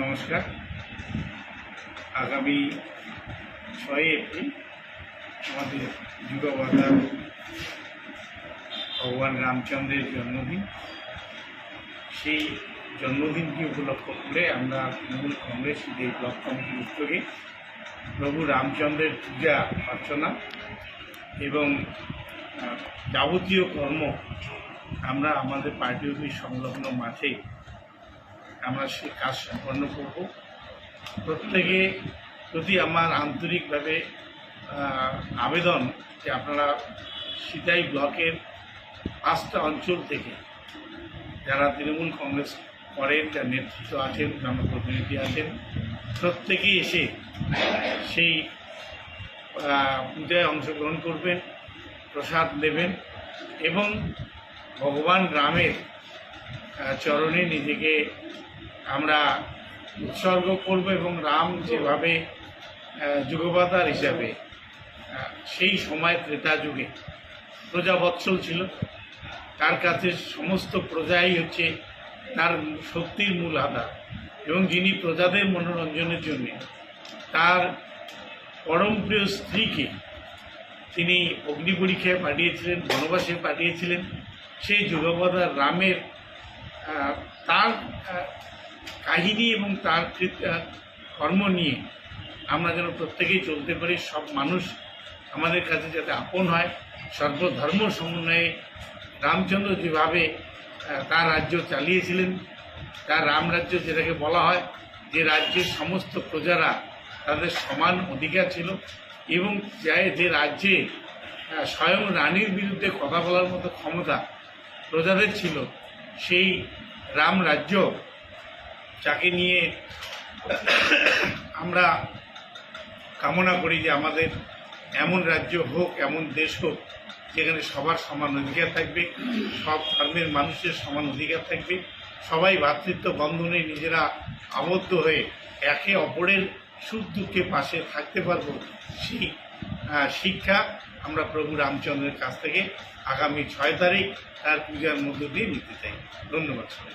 নমস্কার। আগামী ছয় এপ্রিল আমাদের যুগবাধার ভগবান রামচন্দ্রের জন্মদিন। সেই জন্মদিনকে উপলক্ষ করে আমরা তৃণমূল কংগ্রেস যে ব্লক কমিটির উদ্যোগে প্রভু রামচন্দ্রের পূজা, অর্চনা এবং যাবতীয় কর্ম আমরা আমাদের পার্টি অফিস সংলগ্ন মাঠে আমরা সে কাজ সম্পন্ন করব। প্রত্যেকে প্রতি আমার আন্তরিকভাবে আবেদন যে আপনারা সিতাই ব্লকের পাঁচটা অঞ্চল থেকে যারা তৃণমূল কংগ্রেস করেন, যার নেতৃত্ব আছেন, জনপ্রতিনিধি আছেন প্রত্যেকেই এসে সেই পূজায় অংশগ্রহণ করবেন, প্রসাদ নেবেন এবং ভগবান রামের চরণে নিজেকে আমরা উৎসর্গ করব এবং রাম যেভাবে আহ, যুগবাতার হিসাবে সেই সময় ত্রেতা যুগে প্রজাবৎসল ছিল। তার কাছে সমস্ত প্রজাই হচ্ছে তার শক্তির মূল আধার এবং যিনি প্রজাদের মনোরঞ্জনের জন্য তার পরম প্রিয় স্ত্রীকে তিনি অগ্নি পরীক্ষায় পাঠিয়েছিলেন বনবাসে পাঠিয়েছিলেন সেই যুগপদার রামের তার কাহিনী এবং তার কর্ম নিয়ে আমরা যেন প্রত্যেকেই চলতে পারি, সব মানুষ আমাদের কাছে যাতে আপন হয়। সর্বধর্ম সমন্বয়ে রামচন্দ্র যেভাবে তার রাজ্য চালিয়েছিলেন, তার রাম রাজ্য যেটাকে বলা হয়, যে রাজ্যের সমস্ত প্রজারা তাদের সমান অধিকার ছিল এবং যে রাজ্যে স্বয়ং রানীর বিরুদ্ধে কথা বলার মতো ক্ষমতা প্রজাদের ছিল, সেই রাম রাজ্য যাকে নিয়ে আমরা কামনা করি যে আমাদের এমন রাজ্য হোক, এমন দেশ হোক, যেখানে সবার সমান অধিকার থাকবে, সব ধর্মের মানুষের সমান অধিকার থাকবে, সবাই ভ্রাতৃত্ব বন্ধনে নিজেরা আবদ্ধ হয়ে একে অপরের সুখ দুঃখে পাশে থাকতে পারব, সেই শিক্ষা আমরা প্রভু রামচন্দ্রের কাছ থেকে আগামী ছয় তারিখ তার পূজার মধ্য দিয়ে নিতে চাই। ধন্যবাদ সবাই